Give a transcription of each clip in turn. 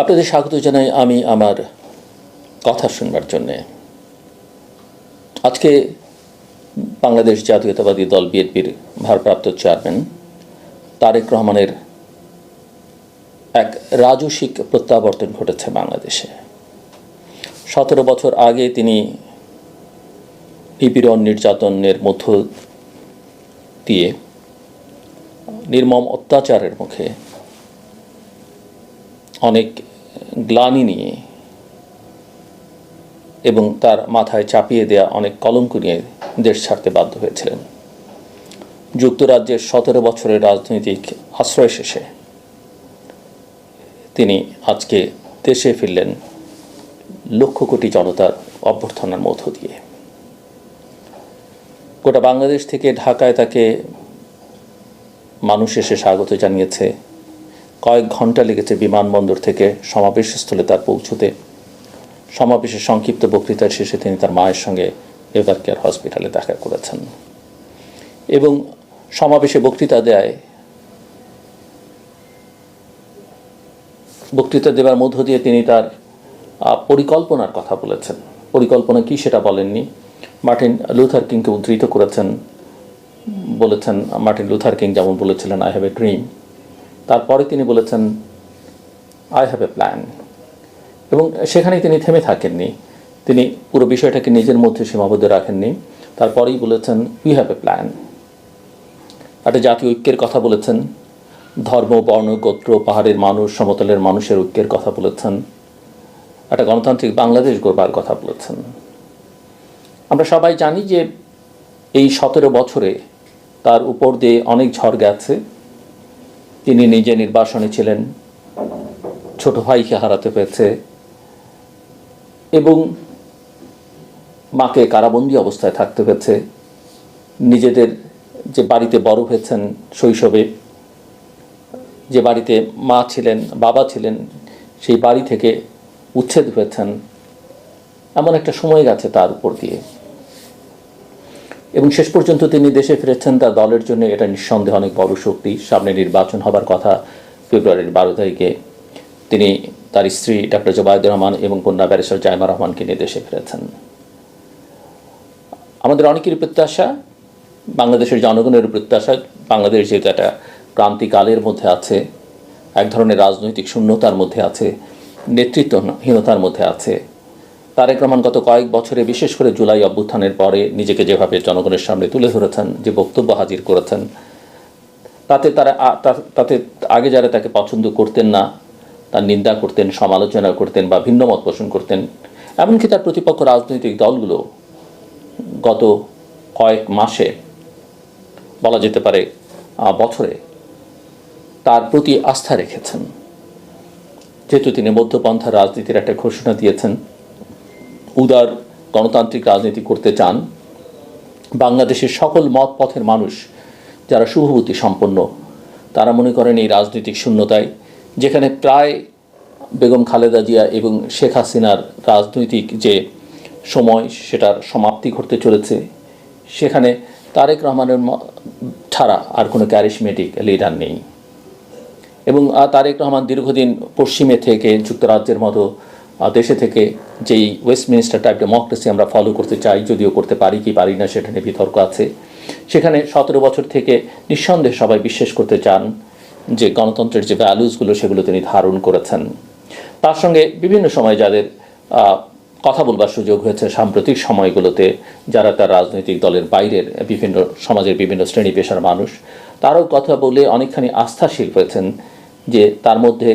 আপনাদের স্বাগত জানাই আমি আমার কথা শুনবার জন্যে। আজকে বাংলাদেশ জাতীয়তাবাদী দল বিএনপির ভারপ্রাপ্ত চেয়ারম্যান তারেক রহমানের এক রাজসিক প্রত্যাবর্তন ঘটেছে বাংলাদেশে। সতেরো বছর আগে তিনি নিপীড়ন নির্যাতনের মধ্য দিয়ে নির্মম অত্যাচারের মুখে অনেক গ্লানি নিয়ে এবং তার মাথায় চাপিয়ে দেয়া অনেক কলঙ্ক নিয়ে দেশ ছাড়তে বাধ্য হয়েছিলেন। যুক্তরাজ্যের সতেরো বছরের রাজনৈতিক আশ্রয় শেষে তিনি আজকে দেশে ফিরলেন লক্ষ কোটি জনতার অভ্যর্থনার মধ্য দিয়ে। গোটা বাংলাদেশ থেকে ঢাকায় তাকে মানুষ এসে স্বাগত জানিয়েছে। কয়েক ঘণ্টা লেগেছে বিমানবন্দর থেকে সমাবেশস্থলে তার পৌঁছতে। সমাবেশের সংক্ষিপ্ত বক্তৃতার শেষে তিনি তার মায়ের সঙ্গে এভার কেয়ার হসপিটালে দেখা করেছেন। এবং সমাবেশে বক্তৃতা দেয় বক্তৃতা দেওয়ার মধ্য দিয়ে তিনি তার পরিকল্পনার কথা বলেছেন। পরিকল্পনা কি সেটা বলেননি। মার্টিন লুথার কিংকে উদ্ধৃত করেছেন বলেছেন, মার্টিন লুথার কিং যেমন বলেছিলেন আই হ্যাভ এ ড্রিম তারপরে তিনি বলেছেন আই হ্যাভ এ প্ল্যান এবং সেখানেই তিনি থেমে থাকেননি। তিনি পুরো বিষয়টাকে নিজের মধ্যে সীমাবদ্ধ রাখেননি। তারপরেই বলেছেন উই হ্যাভ এ প্ল্যান একটা জাতীয় ঐক্যের কথা বলেছেন। ধর্ম, বর্ণ, গোত্র, পাহাড়ের মানুষ, সমতলের মানুষের ঐক্যের কথা বলেছেন। একটা গণতান্ত্রিক বাংলাদেশ গড়বার কথা বলেছেন। আমরা সবাই জানি যে এই সতেরো বছরে তার উপর দিয়ে অনেক ঝড় গেছে। তিনি নিজে নির্বাসনে ছিলেন। ছোট ভাইকে হারাতে পেরেছে। এবং মাকে কারাবন্দী অবস্থায় থাকতে হয়েছে নিজেদের যে বাড়িতে বড় হয়েছেন শৈশবে, যে বাড়িতে মা ছিলেন, বাবা ছিলেন, সেই বাড়ি থেকে উচ্ছেদ হয়েছেন। এমন একটা সময় গেছে তার উপর দিয়ে। এবং শেষ পর্যন্ত তিনি দেশে ফিরেছেন তার দলের জন্য এটা নিঃসন্দেহে অনেক বড় শক্তি। সামনে নির্বাচন হবার কথা ফেব্রুয়ারির বারো তারিখে তিনি তার স্ত্রী ডক্টর জবায়দুর রহমান এবং কন্যা ব্যারিস্টার জায়মা রহমানকে নিয়ে দেশে ফিরেছেন। আমাদের অনেকেরই প্রত্যাশা, বাংলাদেশের জনগণের প্রত্যাশা, বাংলাদেশ যেহেতু একটা ক্রান্তিকালের মধ্যে আছে, এক ধরনের রাজনৈতিক শূন্যতার মধ্যে আছে, নেতৃত্বহীনতার মধ্যে আছে তারেক রহমান গত কয়েক বছরে, বিশেষ করে জুলাই অভ্যুত্থানের পরে, নিজেকে যেভাবে জনগণের সামনে তুলে ধরেছেন, যে বক্তব্য হাজির করেছেন, তাতে তারা তাতে আগে যারা তাকে পছন্দ করতেন না, তার নিন্দা করতেন, সমালোচনা করতেন বা ভিন্ন মত পোষণ করতেন, এমনকি তার প্রতিপক্ষ রাজনৈতিক দলগুলো গত কয়েক মাসে, বলা যেতে পারে বছরে তার প্রতি আস্থা রেখেছেন। যেহেতু তিনি মধ্যপন্থা রাজনীতির একটা ঘোষণা দিয়েছেন উদার গণতান্ত্রিক রাজনীতি করতে চান, বাংলাদেশের সকল মত পথের মানুষ যারা শুভবুদ্ধি সম্পন্ন, তারা মনে করেন এই রাজনৈতিক শূন্যতায়, যেখানে প্রায় বেগম খালেদা জিয়া এবং শেখ হাসিনার রাজনৈতিক যে সময়, সেটার সমাপ্তি ঘটতে চলেছে। সেখানে তারেক রহমানের ছাড়া আর কোনো ক্যারিসমেটিক লিডার নেই। এবং তারেক রহমান দীর্ঘদিন পশ্চিমে থেকে, যুক্তরাজ্যের মতো দেশে থেকে যেই ওয়েস্টমিনিস্টার টাইপ ডেমোক্রেসি আমরা ফলো করতে চাই, যদিও করতে পারি কি পারি না সেটা নিয়ে বিতর্ক আছে। সেখানে সতেরো বছর থেকে নিঃসন্দেহে সবাই বিশ্বাস করতে চান যে গণতন্ত্রের যে ভ্যালুসগুলো সেগুলো তিনি ধারণ করেছেন। তার সঙ্গে বিভিন্ন সময় যাদের কথা বলবার সুযোগ হয়েছে সাম্প্রতিক সময়গুলোতে, যারা তার রাজনৈতিক দলের বাইরের বিভিন্ন সমাজের বিভিন্ন শ্রেণি পেশার মানুষ, তারাও কথা বলে অনেকখানি আস্থাশীল হয়েছেন যে তার মধ্যে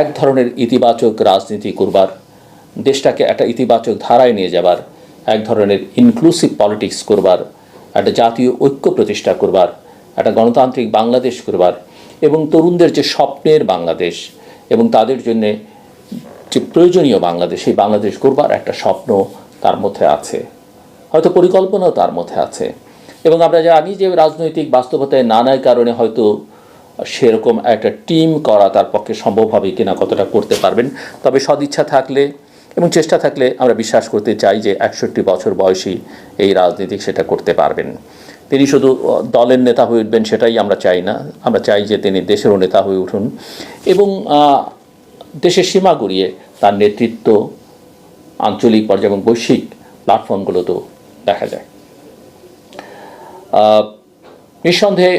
এক ধরনের ইতিবাচক রাজনীতি করবার দেশটাকে একটা ইতিবাচক ধারায় নিয়ে যাবার, এক ধরনের ইনক্লুসিভ পলিটিক্স করবার, একটা জাতীয় ঐক্য প্রতিষ্ঠা করবার, একটা গণতান্ত্রিক বাংলাদেশ করবার এবং তরুণদের যে স্বপ্নের বাংলাদেশ এবং তাদের জন্যে যে প্রয়োজনীয় বাংলাদেশ, সেই বাংলাদেশ করবার একটা স্বপ্ন তার মধ্যে আছে। হয়তো পরিকল্পনাও তার মধ্যে আছে। এবং আমরা জানি যে রাজনৈতিক বাস্তবতায় নানা কারণে হয়তো সেরকম একটা টিম করা তার পক্ষে সম্ভব হবে কিনা, কতটা করতে পারবেন। তবে সদিচ্ছা থাকলে এবং চেষ্টা থাকলে আমরা বিশ্বাস করতে চাই যে একষট্টি বছর বয়সী এই রাজনীতিক সেটা করতে পারবেন। তিনি শুধু দলের নেতা হয়ে উঠবেন সেটাই আমরা চাই না। আমরা চাই যে তিনি দেশেরও নেতা হয়ে উঠুন এবং দেশের সীমা গড়িয়ে তার নেতৃত্ব, আঞ্চলিক পর্যায়ে এবং বৈশ্বিক প্ল্যাটফর্মগুলোতেও দেখা যায়। নিঃসন্দেহে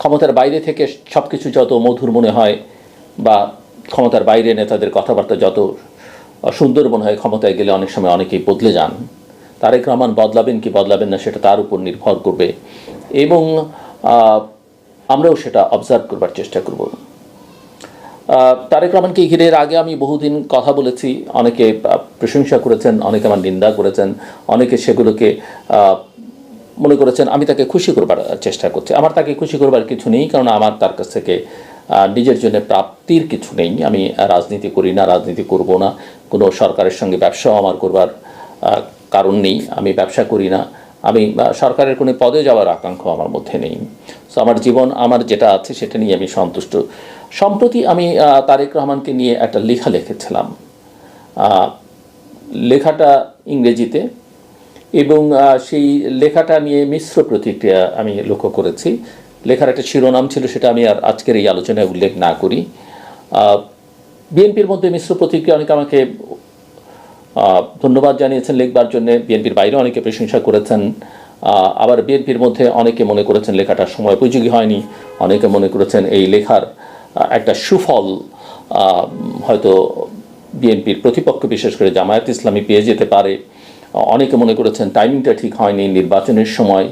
ক্ষমতার বাইরে থেকে সব কিছু যত মধুর মনে হয় বা ক্ষমতার বাইরে নেতাদের কথাবার্তা যত সুন্দর মনে হয় ক্ষমতায় গেলে অনেক সময় অনেকেই বদলে যান। তারেক রহমান বদলাবেন কি বদলাবেন না সেটা তার উপর নির্ভর করবে এবং আমরাও সেটা অবজার্ভ করবার চেষ্টা করব। তারেক রহমানকে ঘিরে আগে আমি বহুদিন কথা বলেছি, অনেকে প্রশংসা করেছেন, অনেকে আমার নিন্দা করেছেন, অনেকে সেগুলোকে মনে করেছেন আমি তাকে খুশি করবার চেষ্টা করছি। আমার তাকে খুশি করবার কিছু নেই, কারণ আমার তার কাছ থেকে নিজের জন্য প্রাপ্তির কিছু নেই। আমি রাজনীতি করি না, রাজনীতি করব না। কোনো সরকারের সঙ্গে ব্যবসাও আমার করবার কারণ নেই। আমি ব্যবসা করি না। আমি সরকারের কোনো পদে যাওয়ার আকাঙ্ক্ষা আমার মধ্যে নেই। সো আমার জীবন, আমার যেটা আছে সেটা নিয়ে আমি সন্তুষ্ট। সম্প্রতি আমি তারেক রহমানকে নিয়ে একটা লেখা লিখেছিলাম। লেখাটা ইংরেজিতে এবং সেই লেখাটা নিয়ে মিশ্র প্রতিক্রিয়া আমি লক্ষ্য করেছি। লেখার একটা শিরোনাম ছিল, সেটা আমি আর আজকের এই আলোচনায় উল্লেখ না করি। বিএনপির মধ্যে মিশ্র প্রতিক্রিয়া, অনেকে আমাকে ধন্যবাদ জানিয়েছেন লেখবার জন্য। বিএনপির বাইরে অনেকে প্রশংসা করেছেন। আবার বিএনপির মধ্যে অনেকে মনে করেছেন লেখাটার সময় উপযোগী হয়নি। অনেকে মনে করেছেন এই লেখার একটা সুফল হয়তো বিএনপির প্রতিপক্ষ, বিশেষ করে জামায়াত ইসলামী পেয়ে যেতে পারে। অনেকে মনে করেছেন টাইমিংটা ঠিক হয়নি নির্বাচনের সময়।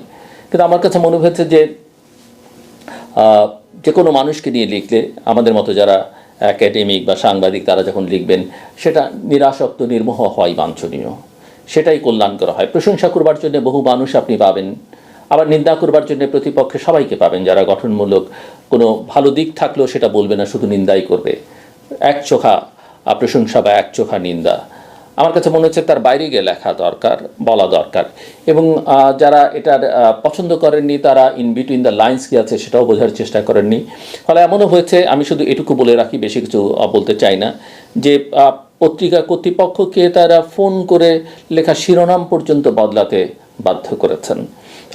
কিন্তু আমার কাছে মনে হয়েছে যে যে কোনো মানুষকে নিয়ে লিখলে আমাদের মতো যারা অ্যাকাডেমিক বা সাংবাদিক তারা যখন লিখবেন, সেটা নিরাসক্ত, নির্মোহ হওয়াই বাঞ্ছনীয়। সেটাই কল্যাণ করা হয়। প্রশংসা করবার জন্য বহু মানুষ আপনি পাবেন। আবার নিন্দা করবার জন্য প্রতিপক্ষে সবাইকে পাবেন যারা গঠনমূলক কোনো ভালো দিক থাকলেও সেটা বলবে না, শুধু নিন্দাই করবে। এক চোখা প্রশংসা বা এক চোখা নিন্দা। আমার কাছে মনে হচ্ছে তার বাইরে গিয়ে লেখা দরকার, বলা দরকার। এবং যারা এটার পছন্দ করেননি, তারা ইন বিটুইন দ্য লাইন্স কি আছে সেটাও বোঝার চেষ্টা করেননি। ফলে এমনও হয়েছে, আমি শুধু এটুকু বলে রাখি, বেশি কিছু বলতে চাই না, যে পত্রিকা কর্তৃপক্ষকে তারা ফোন করে লেখা শিরোনাম পর্যন্ত বদলাতে বাধ্য করেছেন।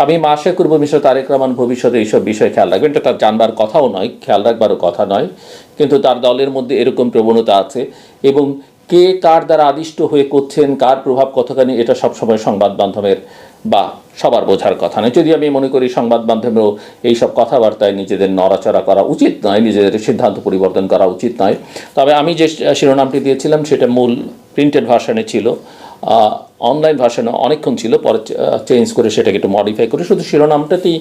আমি আশা করব মিস্টার তারেক রহমান ভবিষ্যতে এইসব বিষয়ে খেয়াল রাখবেন। এটা তার জানবার কথাও নয়, খেয়াল রাখবারও কথা নয়, কিন্তু তার দলের মধ্যে এরকম প্রবণতা আছে এবং কে কার দ্বারা আদিষ্ট হয়ে করছেন, কার প্রভাব কতখানি, এটা সবসময় সংবাদ মাধ্যমের বা সবার বোঝার কথা নয়। যদি আমি মনে করি সংবাদ মাধ্যমেও এইসব কথাবার্তায় নিজেদের নড়াচড়া করা উচিত নয়, নিজেদের সিদ্ধান্ত পরিবর্তন করা উচিত নয়, তবে আমি যে শিরোনামটি দিয়েছিলাম সেটা মূল প্রিন্টেড ভার্সনে ছিল অনলাইন ভার্সনে অনেকক্ষণ ছিল, পরে চেঞ্জ করে সেটাকে একটু মডিফাই করে। শুধু শিরোনামটাতেই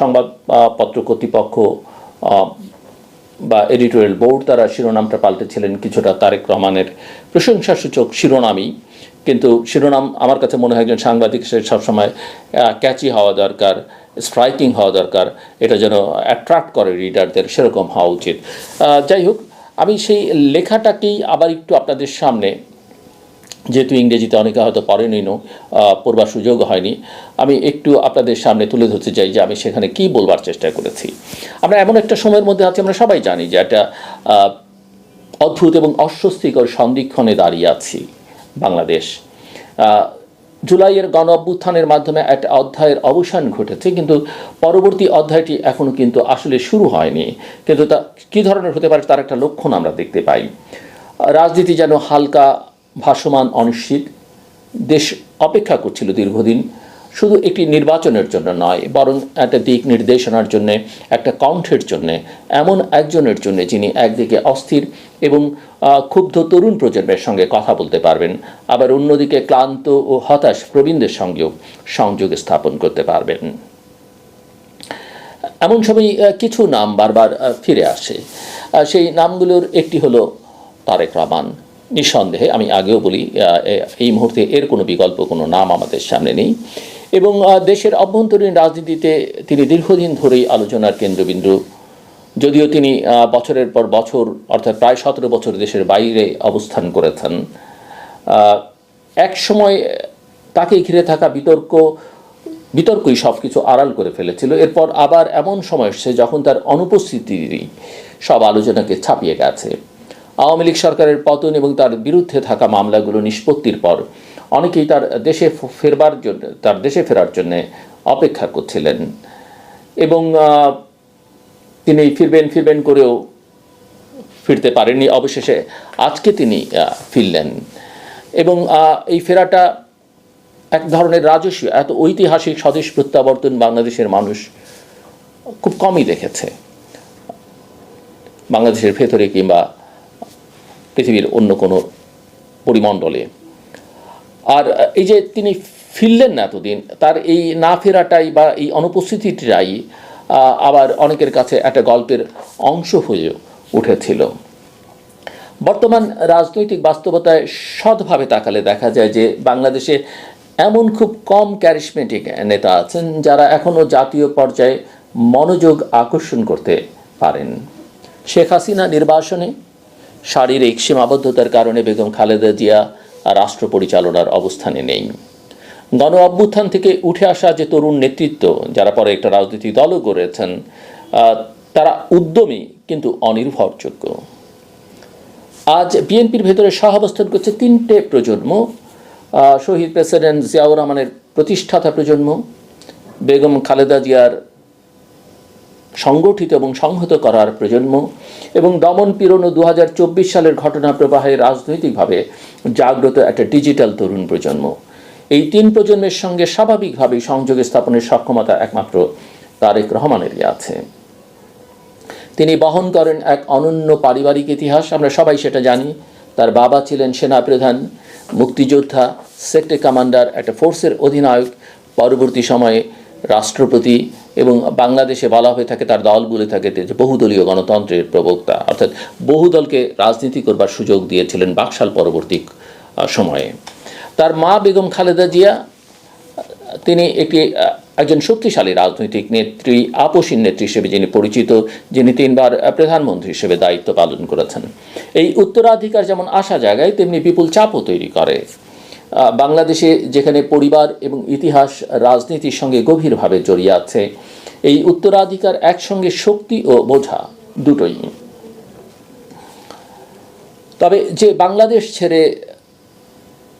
সংবাদপত্র কর্তৃপক্ষ বা এডিটোরিয়াল বোর্ড তারা শিরোনামটা পাল্টেছিলেন কিছুটা তারেক রহমানের প্রশংসাসূচক শিরোনামই। কিন্তু শিরোনাম আমার কাছে মনে হয় একজন সাংবাদিক, সে সবসময় ক্যাচি হওয়া দরকার স্ট্রাইকিং হওয়া দরকার। এটা যেন অ্যাট্রাক্ট করে রিডারদের সেরকম হওয়া উচিত। যাই হোক, আমি সেই লেখাটাকেই আবার একটু আপনাদের সামনে যেহেতু ইংরেজিতে অনেকে হয়তো পড়েনি নো পড়বার সুযোগ হয়নি। আমি একটু আপনাদের সামনে তুলে ধরতে চাই যে আমি সেখানে কি বলবার চেষ্টা করেছি। আমরা এমন একটা সময়ের মধ্যে আছি, আমরা সবাই জানি যে একটা অদ্ভুত এবং অস্বস্তিকর সন্ধিক্ষণে দাঁড়িয়ে আছি বাংলাদেশ। জুলাইয়ের গণ অভ্যুত্থানের মাধ্যমে একটা অধ্যায়ের অবসান ঘটেছে, কিন্তু পরবর্তী অধ্যায়টি এখনও কিন্তু আসলে শুরু হয়নি। কিন্তু তা কী ধরনের হতে পারে তার একটা লক্ষণ আমরা দেখতে পাই। রাজনীতি যেন হালকা ভাসমান অনিশ্চিত। দেশ অপেক্ষা করছিল দীর্ঘদিন, শুধু একটি নির্বাচনের জন্য নয়, বরং একটা দিক নির্দেশনার জন্যে, একটা কণ্ঠের জন্যে, এমন একজনের জন্যে যিনি একদিকে অস্থির এবং ক্ষুব্ধ তরুণ প্রজন্মের সঙ্গে কথা বলতে পারবেন, আবার অন্যদিকে ক্লান্ত ও হতাশ প্রবীণদের সঙ্গেও সংযোগ স্থাপন করতে পারবেন। এমন সময় কিছু নাম বারবার ফিরে আসে। সেই নামগুলোর একটি হলো তারেক রহমান। নিঃসন্দেহে আমি আগেও বলি এই মুহূর্তে এর কোনো বিকল্প, কোনো নাম আমাদের সামনে নেই। এবং দেশের অভ্যন্তরীণ রাজনীতিতে তিনি দীর্ঘদিন ধরেই আলোচনার কেন্দ্রবিন্দু। যদিও তিনি বছরের পর বছর, অর্থাৎ প্রায় সতেরো বছর দেশের বাইরে অবস্থান করেছেন এক সময় তাকে ঘিরে থাকা বিতর্ক, বিতর্কই সব কিছু আড়াল করে ফেলেছিল। এরপর আবার এমন সময় এসছে যখন তার অনুপস্থিতিরই সব আলোচনাকে ছাপিয়ে গেছে। আওয়ামী লীগ সরকারের পতন এবং তার বিরুদ্ধে থাকা মামলাগুলো নিষ্পত্তির পর অনেকেই তার দেশে ফেরবার জন্য, তার দেশে ফেরার জন্য অপেক্ষা করছিলেন। এবং তিনি ফিরবেন ফিরবেন করেও ফিরতে পারেননি। অবশেষে আজকে তিনি ফিরলেন। এবং এই ফেরাটা এক ধরনের রাজস্বীয় এত ঐতিহাসিক স্বদেশ প্রত্যাবর্তন বাংলাদেশের মানুষ খুব কমই দেখেছে। বাংলাদেশের ভেতরে কিংবা পৃথিবীর অন্য কোনো পরিমণ্ডলে। আর এই যে তিনি ফিরলেন না এতদিন, তার এই না ফেরাটাই বা এই অনুপস্থিতিটাই আবার অনেকের কাছে একটা গল্পের অংশ হয়ে উঠেছিল। বর্তমান রাজনৈতিক বাস্তবতায় সৎভাবে তাকালে দেখা যায় যে বাংলাদেশে এমন খুব কম ক্যারিসমেটিক নেতা আছেন যারা এখনও জাতীয় পর্যায়ে মনোযোগ আকর্ষণ করতে পারেন। শেখ হাসিনা নির্বাসনে শারীরিক সীমাবদ্ধতার কারণে বেগম খালেদা জিয়া রাষ্ট্র পরিচালনার অবস্থানে নেই। গণ অভ্যুত্থান থেকে উঠে আসা যে তরুণ নেতৃত্ব যারা পরে একটা রাজনৈতিক দলও আহ, তারা উদ্যমী কিন্তু অনির্ভরযোগ্য। আজ বিএনপির ভেতরে সহাবস্থান করছে তিনটে প্রজন্ম। শহীদ প্রেসিডেন্ট জিয়াউর রহমানের প্রতিষ্ঠাতা প্রজন্ম বেগম খালেদা জিয়ার সংগঠিত এবং সংহত করার প্রজন্ম এবং দমন পীড়ন দু সালের ঘটনা প্রবাহে রাজনৈতিকভাবে জাগ্রত একটা ডিজিটাল তরুণ প্রজন্ম। এই তিন প্রজন্মের সঙ্গে স্বাভাবিকভাবেই সংযোগ স্থাপনের সক্ষমতা একমাত্র তারেক রহমানেরই আছে। তিনি বহন করেন এক অনন্য পারিবারিক ইতিহাস, আমরা সবাই সেটা জানি। তার বাবা ছিলেন সেনাপ্রধান, মুক্তিযোদ্ধা সেক্টর কমান্ডার, একটা ফোর্সের অধিনায়ক। পরবর্তী সময়ে রাষ্ট্রপতি এবং বাংলাদেশে বলা হয়ে থাকে, তার দল বলে থাকে যে বহুদলীয় গণতন্ত্রের প্রবক্তা। অর্থাৎ বহুদলকে রাজনীতি করবার সুযোগ দিয়েছিলেন বাকশাল পরবর্তী সময়ে। তার মা বেগম খালেদা জিয়া, তিনি একটি একজন শক্তিশালী রাজনৈতিক নেত্রী, আপসীন নেত্রী হিসেবে যিনি পরিচিত, যিনি তিনবার প্রধানমন্ত্রী হিসেবে দায়িত্ব পালন করেছেন। এই উত্তরাধিকার যেমন আসা জায়গায় তেমনি বিপুল চাপও তৈরি করে। বাংলাদেশে যেখানে পরিবার এবং ইতিহাস রাজনীতির সঙ্গে গভীরভাবে জড়িয়ে আছে, এই উত্তরাধিকার একসঙ্গে শক্তি ও বোঝা দুটোই। তবে যে বাংলাদেশ ছেড়ে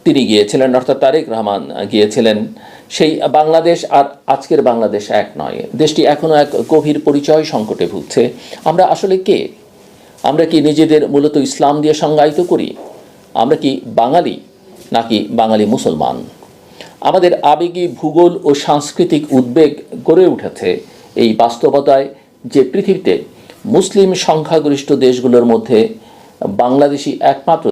তিনি গিয়েছিলেন, অর্থাৎ তারেক রহমান গিয়েছিলেন, সেই বাংলাদেশ আর আজকের বাংলাদেশ এক নয়। দেশটি এখনও এক গভীর পরিচয় সংকটে ভুগছে। আমরা আসলে কে? আমরা কি নিজেদের মূলত ইসলাম দিয়ে সংজ্ঞায়িত করি? আমরা কি বাঙালি? নাকি বাঙালি মুসলমান? আমাদের আবেগী ভূগোল ও সাংস্কৃতিক উদ্বেগ গড়ে উঠেছে এই বাস্তবতায় যে পৃথিবীতে মুসলিম সংখ্যাগরিষ্ঠ দেশগুলোর মধ্যে বাংলাদেশই একমাত্র